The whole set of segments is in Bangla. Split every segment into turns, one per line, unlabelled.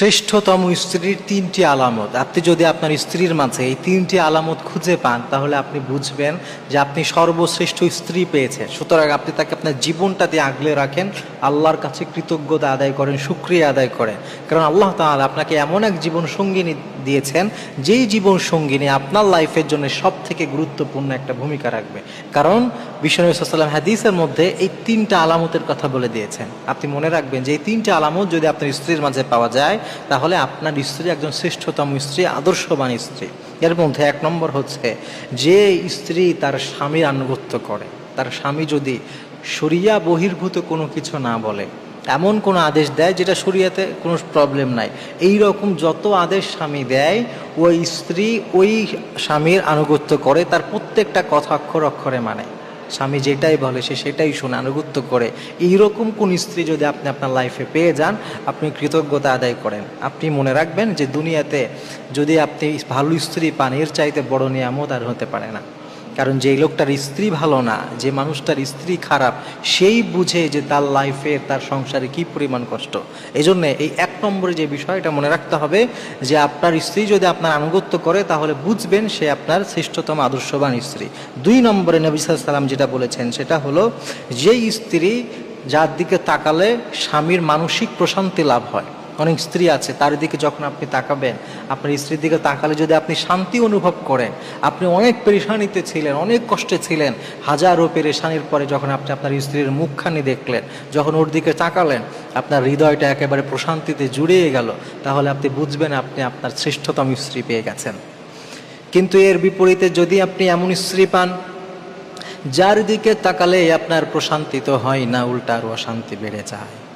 শ্রেষ্ঠতম স্ত্রীর তিনটি আলামত। আপনি যদি আপনার স্ত্রীর মাঝে এই তিনটি আলামত খুঁজে পান, তাহলে আপনি বুঝবেন যে আপনি সর্বশ্রেষ্ঠ স্ত্রী পেয়েছেন। সুতরাং আপনি তাকে আপনার জীবনটা দিয়ে আগলে রাখেন, আল্লাহর কাছে কৃতজ্ঞতা আদায় করেন সুক্রিয়া আদায় করেন। কারণ আল্লাহ তাআলা আপনাকে এমন এক জীবন সঙ্গিনী দিয়েছেন, যেই জীবন সঙ্গিনী আপনার লাইফের জন্য সব থেকে গুরুত্বপূর্ণ একটা ভূমিকা রাখবে। কারণ বিষ্ণু সাল্লাম হাদিসের মধ্যে এই তিনটা আলামতের কথা বলে দিয়েছেন। আপনি মনে রাখবেন যে এই তিনটা আলামত যদি আপনার স্ত্রীর মাঝে পাওয়া যায় তাহলে আপনার স্ত্রী একজন শ্রেষ্ঠতম স্ত্রী, আদর্শবান স্ত্রী। এর মধ্যে এক নম্বর হচ্ছে যে স্ত্রী তার স্বামীর আনুগত্য করে, তার স্বামী যদি শরিয়া বহির্ভূত কোনো কিছু না বলে, এমন কোনো আদেশ দেয় যেটা শরিয়াতে কোনো প্রবলেম নাই। এই রকম যত আদেশ স্বামী দেয়, ওই স্ত্রী ওই স্বামীর আনুগত্য করে, তার প্রত্যেকটা কথা অক্ষর অক্ষরে মানে। স্বামী যেটাই বলে, সে সেটাই শুনে আনুগত্য করে। এইরকম কোন স্ত্রী যদি আপনি আপনার লাইফে পেয়ে যান, আপনি কৃতজ্ঞতা আদায় করেন। আপনি মনে রাখবেন যে দুনিয়াতে যদি আপনি ভালো স্ত্রী পান, এর চাইতে বড় নিয়ামত আর হতে পারে না। কারণ যে লোকটার স্ত্রী ভালো না, যে মানুষটার স্ত্রী খারাপ, সেই বুঝে যে তার লাইফে তার সংসারে কি পরিমাণ কষ্ট। এই জন্য এই এক নম্বরে যে বিষয়টা মনে রাখতে হবে, যে আপনার স্ত্রী যদি আপনার আনুগত্য করে, তাহলে বুঝবেন সে আপনার শ্রেষ্ঠতম আদর্শবান স্ত্রী। দুই নম্বরে নবী সাল্লাম যেটা বলেছেন, সেটা হলো যেই স্ত্রী যার দিকে তাকালে স্বামীর মানসিক প্রশান্তি লাভ হয়। অনেক স্ত্রী আছে, তার দিকে যখন আপনি তাকাবেন, আপনার স্ত্রীর দিকে তাকালে যদি আপনি শান্তি অনুভব করেন, আপনি অনেক পেরেশানিতে ছিলেন, অনেক কষ্টে ছিলেন, হাজারো পেরেশানির পরে যখন আপনি আপনার স্ত্রীর মুখখানি দেখলেন, যখন ওর দিকে তাকালেন, আপনার হৃদয়টা একেবারে প্রশান্তিতে জুড়িয়ে গেল, তাহলে আপনি বুঝবেন আপনি আপনার শ্রেষ্ঠতম স্ত্রী পেয়ে গেছেন। কিন্তু এর বিপরীতে যদি আপনি এমন স্ত্রী পান, যার দিকে তাকালে আপনার প্রশান্তি তো হয় না, উল্টা আরও অশান্তি বেড়ে যায়।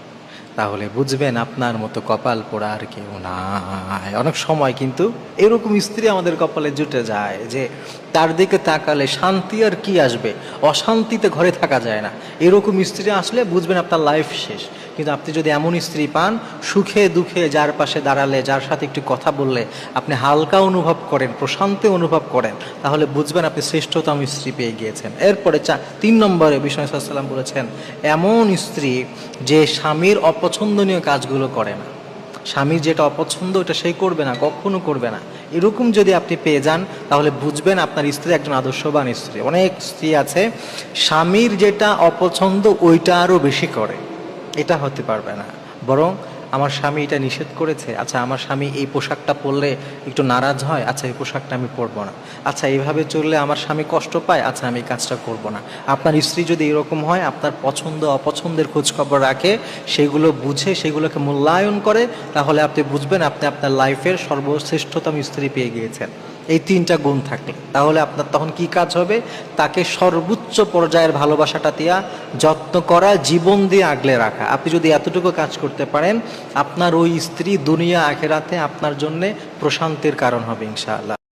তাহলে বুঝবেন আপনার মতো কপাল পোড়া আর কেউ নাই। অনেক সময় কিন্তু এরকম স্ত্রী আমাদের কপালে জুটে যায় যে তার দিকে তাকালে শান্তি আর কি আসবে? অশান্তিতে ঘরে থাকা যায় না। এরকম স্ত্রী আসলে বুঝবেন আপনার লাইফ শেষ। কিন্তু আপনি যদি এমন স্ত্রী পান, সুখে দুঃখে যার পাশে দাঁড়ালে, যার সাথে একটু কথা বললে, আপনি হালকা অনুভব করেন, প্রশান্তি অনুভব করেন, তাহলে বুঝবেন আপনি শ্রেষ্ঠতম স্ত্রী পেয়ে গিয়েছেন। এরপরে চা তিন নম্বরে বিষ্ণু সাল্লাম বলেছেন, এমন স্ত্রী যে স্বামীর অপছন্দনীয় কাজগুলো করে না। স্বামীর যেটা অপছন্দ, ওটা সেই করবে না, কখনো করবে না। এরকম যদি আপনি পেয়ে যান, তাহলে বুঝবেন আপনার স্ত্রী একজন আদর্শবান স্ত্রী। অনেক স্ত্রী আছে, স্বামীর যেটা অপছন্দ, ওইটা আরও বেশি করে। এটা হতে পারবে না। বরং আমার স্বামী এটা নিষেধ করেছে আচ্ছা আমার স্বামী এই পোশাকটা পরলে একটু নারাজ হয় আচ্ছা এই পোশাকটা আমি পরবো না। আচ্ছা এইভাবে চললে আমার স্বামী কষ্ট পায় আচ্ছা আমি কাজটা করব না। আপনার স্ত্রী যদি এরকম হয়, আপনার পছন্দ, অপছন্দের খোঁজখবর রাখে, সেগুলো বুঝে, সেগুলোকে মূল্যায়ন করে, তাহলে আপনি বুঝবেন আপনি আপনার লাইফের সর্বশ্রেষ্ঠতম স্ত্রী পেয়ে গিয়েছেন। এই তিনটা গুণ থাকলে তাহলে আপনার তখন কি কাজ হবে? তাকে সর্বোচ্চ পর্যায়ের ভালোবাসাটা দেওয়া যত্ন করা, জীবন দিয়ে আগলে রাখা। আপনি যদি এতটুকু কাজ করতে পারেন, আপনার ওই স্ত্রী দুনিয়া, আখেরাতে আপনার জন্যে প্রশান্তির কারণ হবে, ইনশাআল্লাহ।